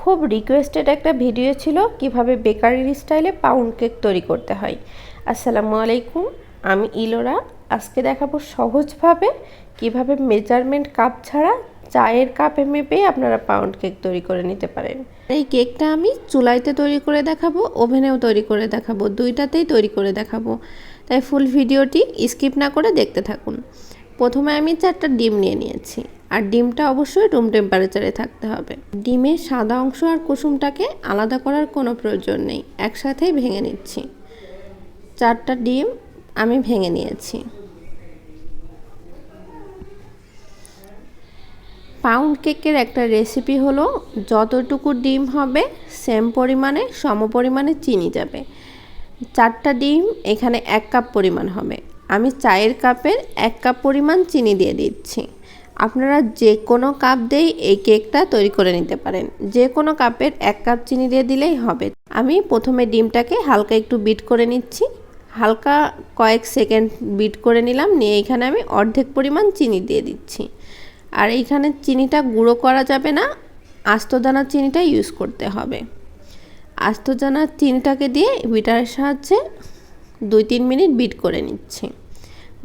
খুব রিকোয়েস্টেড একটা ভিডিও ছিল কীভাবে বেকারির স্টাইলে পাউন্ড কেক তৈরি করতে হয়। আসসালামু আলাইকুম, আমি ইলোরা। আজকে দেখাবো সহজভাবে কীভাবে মেজারমেন্ট কাপ ছাড়া চায়ের কাপে মেপে আপনারা পাউন্ড কেক তৈরি করে নিতে পারেন। এই কেকটা আমি চুলাইতে তৈরি করে দেখাবো, ওভেনেও তৈরি করে দেখাবো, দুইটাতেই তৈরি করে দেখাবো। তাই ফুল ভিডিওটি স্কিপ না করে দেখতে থাকুন। প্রথমে আমি চারটা ডিম নিয়ে নিয়েছি। আর ডিমটা অবশ্যই রুম টেম্পারেচারে থাকতে হবে। ডিমের সাদা অংশ আর কুসুমটাকে আলাদা করার কোনো প্রয়োজন নেই, একসাথেই ভেঙে নিচ্ছি। চারটা ডিম আমি ভেঙে নিয়েছি। পাউন্ড কেকের একটা রেসিপি হলো, যতটুকু ডিম হবে সেম পরিমাণে, সম পরিমাণে চিনি যাবে। চারটা ডিম এখানে এক কাপ পরিমাণ হবে। আমি চায়ের কাপের এক কাপ পরিমাণ চিনি দিয়ে দিচ্ছি। আপনারা যে কোনো কাপ দিয়েই এই কেকটা তৈরি করে নিতে পারেন। যে কোনো কাপের এক কাপ চিনি দিয়ে দিলেই হবে। আমি প্রথমে ডিমটাকে হালকা একটু বিট করে নিচ্ছি। হালকা কয়েক সেকেন্ড বিট করে নিলাম। নিয়ে এখানে আমি অর্ধেক পরিমাণ চিনি দিয়ে দিচ্ছি। আর এইখানে চিনিটা গুঁড়ো করা যাবে না। আস্তদানা চিনিটা ইউজ করতে হবে। আস্তদানা চিনিটাকে দিয়ে বিটারের সাহায্যে দুই তিন মিনিট বিট করে নিচ্ছি।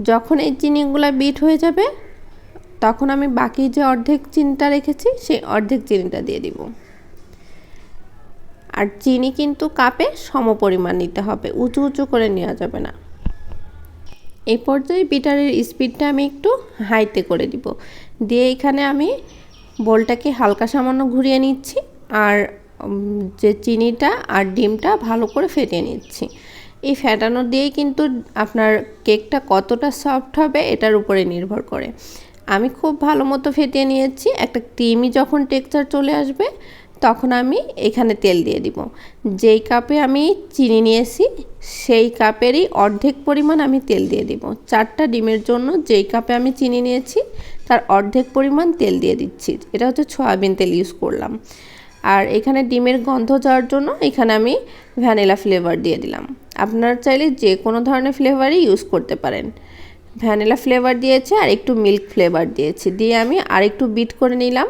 যখন এই চিনিগুলো বিট হয়ে যাবে তখন আমি বাকি যে অর্ধেক চিনিটা রেখেছি, সেই অর্ধেক চিনিটা দিয়ে দিব। আর চিনি কিন্তু কাপে সম পরিমাণ নিতে হবে, উঁচু উঁচু করে নেওয়া যাবে না। এই পর্যায়ে বিটারের স্পিডটা আমি একটু হাইতে করে দিব। দিয়ে এখানে আমি বোলটাকে হালকা সামান্য ঘুরিয়ে নিচ্ছি, আর যে চিনিটা আর ডিমটা ভালো করে ফেটিয়ে নিচ্ছি। এই ফেটানো দিয়েই কিন্তু আপনার কেকটা কতটা সফট হবে, এটার উপরে নির্ভর করে। আমি খুব ভালো মতো ফেটিয়ে নিয়েছি। একটা ক্রিমি যখন টেক্সচার চলে আসবে, তখন আমি এখানে তেল দিয়ে দিব। যেই কাপে আমি চিনি নিয়েছি, সেই কাপেরই অর্ধেক পরিমাণ আমি তেল দিয়ে দিব। চারটা ডিমের জন্য যেই কাপে আমি চিনি নিয়েছি, তার অর্ধেক পরিমাণ তেল দিয়ে দিচ্ছি। এটা হচ্ছে সয়াবিন তেল ইউজ করলাম। আর এখানে ডিমের গন্ধ যাওয়ার জন্য এখানে আমি ভ্যানিলা ফ্লেভার দিয়ে দিলাম। আপনারা চাইলে যে কোনো ধরনের ফ্লেভারই ইউজ করতে পারেন। ভ্যানিলা ফ্লেভার দিয়েছে আর একটু মিল্ক ফ্লেভার দিয়েছি। দিয়ে আমি আর একটু বিট করে নিলাম।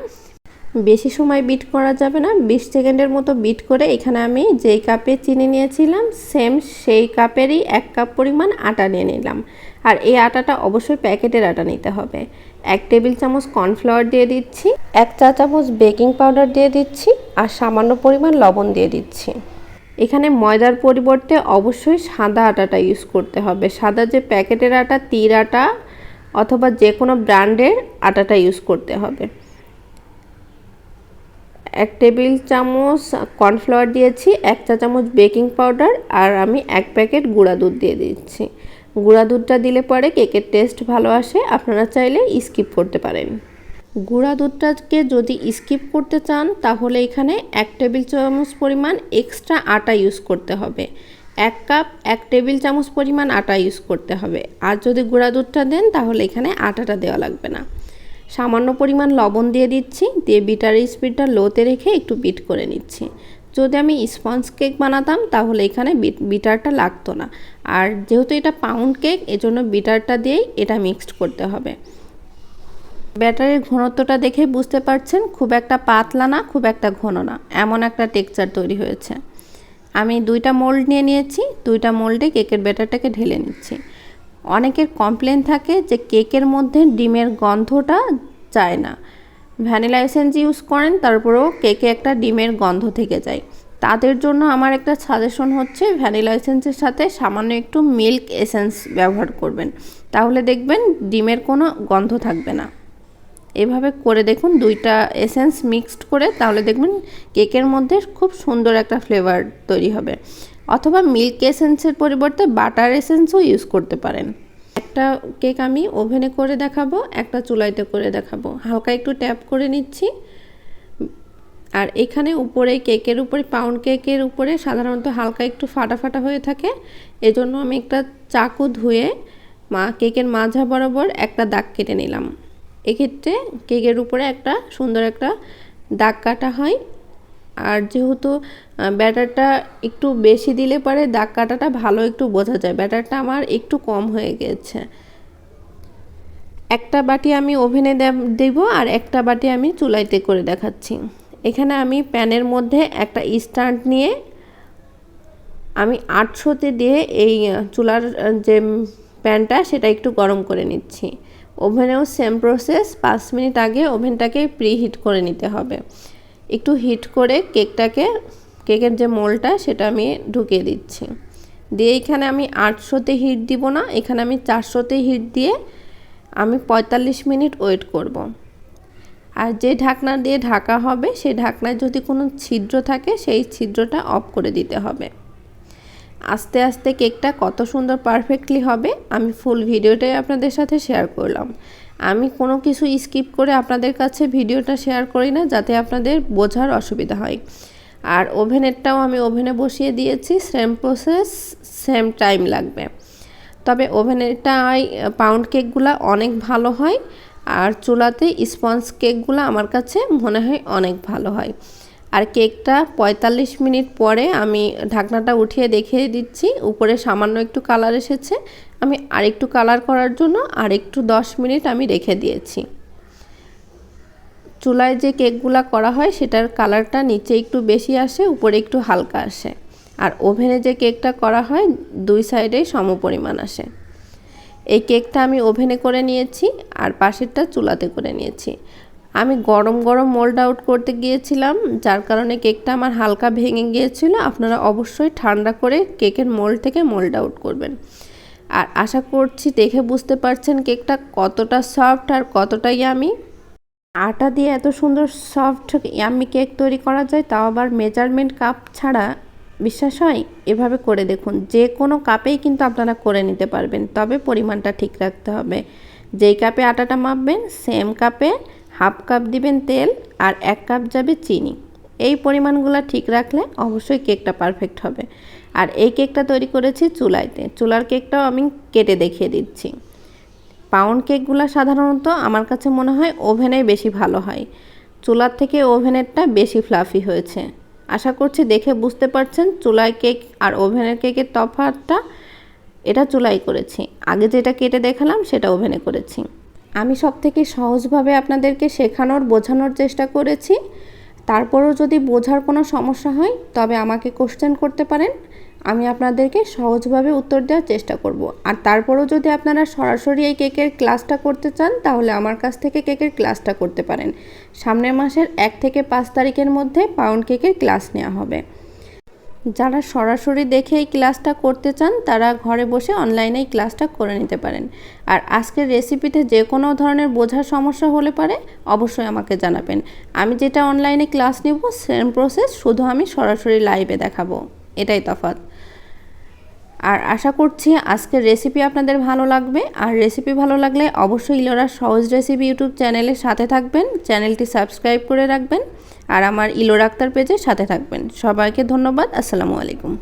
বেশি সময় বিট করা যাবে না, বিশ সেকেন্ডের মতো বিট করে এখানে আমি যেই কাপে চিনি নিয়েছিলাম, সেম সেই কাপেরই এক কাপ পরিমাণ আটা নিয়ে নিলাম। আর এই আটাটা অবশ্যই প্যাকেটের আটা নিতে হবে। এক টেবিল চামচ কর্নফ্লাওয়ার দিয়ে দিচ্ছি, এক চা চামচ বেকিং পাউডার দিয়ে দিচ্ছি, আর সামান্য পরিমাণ লবণ দিয়ে দিচ্ছি। এখানে ময়দার পরিবর্তে অবশ্যই সাদা আটাটা ইউজ করতে হবে। সাদা যে প্যাকেটের আটা, তীর আটা অথবা যে কোনো ব্র্যান্ডের আটাটা ইউজ করতে হবে। এক টেবিল চামচ কর্নফ্লাওয়ার দিয়েছি, এক চা চামচ বেকিং পাউডার আর আমি এক প্যাকেট গুঁড়া দুধ দিয়ে দিচ্ছি। গুঁড়া দুধটা দিলে পরে কেকের টেস্ট ভালো আসে, আপনারা চাইলে স্কিপ করতে পারেন। গুঁড়া দুধটাকে যদি স্কিপ করতে চান, তাহলে এখানে এক টেবিল চামচ পরিমাণ এক্সট্রা আটা ইউজ করতে হবে। এক কাপ এক টেবিল চামচ পরিমাণ আটা ইউজ করতে হবে। আর যদি গুঁড়া দুধটা দেন, তাহলে এখানে আটাটা দেওয়া লাগবে না। সামান্য পরিমাণ লবণ দিয়ে দিচ্ছি, দিয়ে বিটার স্পিডটা লোতে রেখে একটু বিট করে নিচ্ছি। যদি আমি স্পঞ্জ কেক বানাতাম, তাহলে এখানে বিটারটা লাগতো না। আর যেহেতু এটা পাউন্ড কেক এজন্য বিটারটা দিয়েই এটা মিক্সড করতে হবে। ব্যাটারির ঘনত্বটা দেখে বুঝতে পারছেন, খুব একটা পাতলা না, খুব একটা ঘন না, এমন একটা টেক্সচার তৈরি হয়েছে। আমি দুইটা মোল্ড নিয়ে নিয়েছি, দুইটা মোল্ডে কেকের ব্যাটারটাকে ঢেলে নিচ্ছি। অনেকের কমপ্লেন থাকে যে কেকের মধ্যে ডিমের গন্ধটা যায় না। ভ্যানিলা এসেন্স ইউজ করেন, তারপরেও কেকে একটা ডিমের গন্ধ থেকে যায়। তাদের জন্য আমার একটা সাজেশন হচ্ছে ভ্যানিলা এসেন্সের সাথে সামান্য একটু মিল্ক এসেন্স ব্যবহার করবেন। তাহলে দেখবেন ডিমের কোনো গন্ধ থাকবে না। এভাবে করে দেখুন, দুইটা এসেন্স মিক্সড করে তাহলে দেখবেন কেকের মধ্যে খুব সুন্দর একটা ফ্লেভার তৈরি হবে। অথবা মিল্ক এসেন্সের পরিবর্তে বাটার এসেন্সও ইউজ করতে পারেন। একটা কেক আমি ওভেনে করে দেখাবো, একটা চুলাইতে করে দেখাবো। হালকা একটু ট্যাপ করে নিচ্ছি। আর এখানে উপরে কেকের উপরে পাউন্ড কেকের উপরে সাধারণত হালকা একটু ফাটা ফাটা হয়ে থাকে। এজন্য আমি একটা চাকু ধুয়ে মা কেকের মাঝা বরাবর একটা দাগ কেটে নিলাম। এক্ষেত্রে কেকের উপরে একটা সুন্দর একটা দাগ কাটা হয়। আর যেহেতু ব্যাটারটা একটু বেশি দিলে পরে দাগ কাটাটা ভালো একটু বোঝা যায়। ব্যাটারটা আমার একটু কম হয়ে গেছে। একটা বাটি আমি ওভেনে দেব আর একটা বাটি আমি চুলাইতে করে দেখাচ্ছি। এখানে আমি প্যানের মধ্যে একটা স্ট্যান্ড নিয়ে আমি আটশোতে দিয়ে এই চুলার যে প্যানটা সেটা একটু গরম করে নিচ্ছি। ওভেনেও সেম প্রসেস পাঁচ মিনিট আগে ওভেনটাকে প্রি হিট করে নিতে হবে। একটু হিট করে কেকটাকে, কেকের যে মোলটা সেটা আমি ঢুকিয়ে দিচ্ছি। দিয়ে এখানে আমি আটশোতে হিট দিব না, এখানে আমি চারশোতে হিট দিয়ে আমি পঁয়তাল্লিশ মিনিট ওয়েট করব। আর যে ঢাকনা দিয়ে ঢাকা হবে সেই ঢাকনায় যদি কোনো ছিদ্র থাকে, সেই ছিদ্রটা অফ করে দিতে হবে। আস্তে আস্তে কেকটা কত সুন্দর পারফেক্টলি হবে, আমি ফুল ভিডিওটাই আপনাদের সাথে শেয়ার করলাম। আমি কোনো কিছু স্কিপ করে আপনাদের কাছে ভিডিওটা শেয়ার করি না, যাতে আপনাদের বোঝার অসুবিধা হয়। আর ওভেনেরটাও আমি ওভেনে বসিয়ে দিয়েছি সেম প্রসেস সেম টাইম লাগবে। তবে ওভেনেরটাই পাউন্ড কেকগুলো অনেক ভালো হয়, আর চুলাতে স্পঞ্জ কেকগুলো আমার কাছে মনে হয় অনেক ভালো হয়। আর কেকটা ৪৫ মিনিট পরে আমি ঢাকনাটা উঠিয়ে দেখিয়ে দিচ্ছি। উপরে সামান্য একটু কালার এসেছে। আমি আরেকটু কালার করার জন্য আরেকটু 10 মিনিট আমি রেখে দিয়েছি। চুলায় যে কেকগুলা করা হয়, সেটার কালারটা নিচে একটু বেশি আসে, উপরে একটু হালকা আসে। আর ওভেনে যে কেকটা করা হয়, দুই সাইডেই সমপরিমাণ আসে। এই কেকটা আমি ওভেনে করে নিয়েছি, আর পাশেরটা চুলাতে করে নিয়েছি। আমি গরম গরম মোল্ড আউট করতে গিয়েছিলাম, যার কারণে কেকটা আমার হালকা ভেঙে গিয়েছিল। আপনারা অবশ্যই ঠান্ডা করে কেকের মোল্ড থেকে মোল্ড আউট করবেন। আর আশা করছি দেখে বুঝতে পারছেন কেকটা কতটা সফট আর কতটাই আমি আটা দিয়ে এত সুন্দর সফট ইয়াম্মি কেক তৈরি করা যায়, তাও আবার মেজারমেন্ট কাপ ছাড়া বিশ্বাস হয়? এভাবে করে দেখুন। যে কোনো কাপেই কিন্তু আপনারা করে নিতে পারবেন, তবে পরিমাণটা ঠিক রাখতে হবে। যেই কাপে আটাটা মাপবেন সেম কাপে হাফ কাপ দিবেন তেল আর এক কাপ যাবে চিনি। এই পরিমাণগুলো ঠিক রাখলে অবশ্যই কেকটা পারফেক্ট হবে। আর এই কেকটা তৈরি করেছি চুলাইতে। চুলার কেকটাও আমি কেটে দেখিয়ে দিচ্ছি। পাউন্ড কেকগুলো সাধারণত আমার কাছে মনে হয় ওভেনে বেশি ভালো হয়। চুলার থেকে ওভেনেরটা বেশি ফ্লাফি হয়েছে। আশা করছি দেখে বুঝতে পারছেন চুলায় কেক আর ওভেনের কেকের তফাতটা এটা চুলাই করেছি। আগে যেটা কেটে দেখালাম সেটা ওভেনে করেছি। আমি সব থেকে সহজভাবে আপনাদেরকে শেখানোর, বোঝানোর চেষ্টা করেছি। তারপরও যদি বোঝার কোনো সমস্যা হয়, তবে আমাকে কোশ্চেন করতে পারেন। আমি আপনাদেরকে সহজভাবে উত্তর দেওয়ার চেষ্টা করব। আর তারপরেও যদি আপনারা সরাসরি এই কেকের ক্লাসটা করতে চান, তাহলে আমার কাছ থেকে কেকের ক্লাসটা করতে পারেন। সামনের মাসের এক থেকে পাঁচ তারিখের মধ্যে পাউন্ড কেকের ক্লাস নেওয়া হবে। যারা সরাসরি দেখে এই ক্লাসটা করতে চান, তারা ঘরে বসে অনলাইনে এই ক্লাসটা করে নিতে পারেন। আর আজকের রেসিপিতে যে কোনো ধরনের বোঝার সমস্যা হলে পারে, অবশ্যই আমাকে জানাবেন। আমি যেটা অনলাইনে ক্লাস নেব সেম প্রসেস শুধু আমি সরাসরি লাইভে দেখাবো। এটাই তফাৎ। আর আশা করছি আজকের রেসিপি আপনাদের ভালো লাগবে। আর রেসিপি ভালো লাগলে অবশ্যই ইলোরা সহজ রেসিপি ইউটিউব চ্যানেলের সাথে থাকবেন। চ্যানেলটি সাবস্ক্রাইব করে রাখবেন। আর আমার ইলোর আক্তার পেজে সাথে থাকবেন। সবাইকে ধন্যবাদ। আসসালামু আলাইকুম।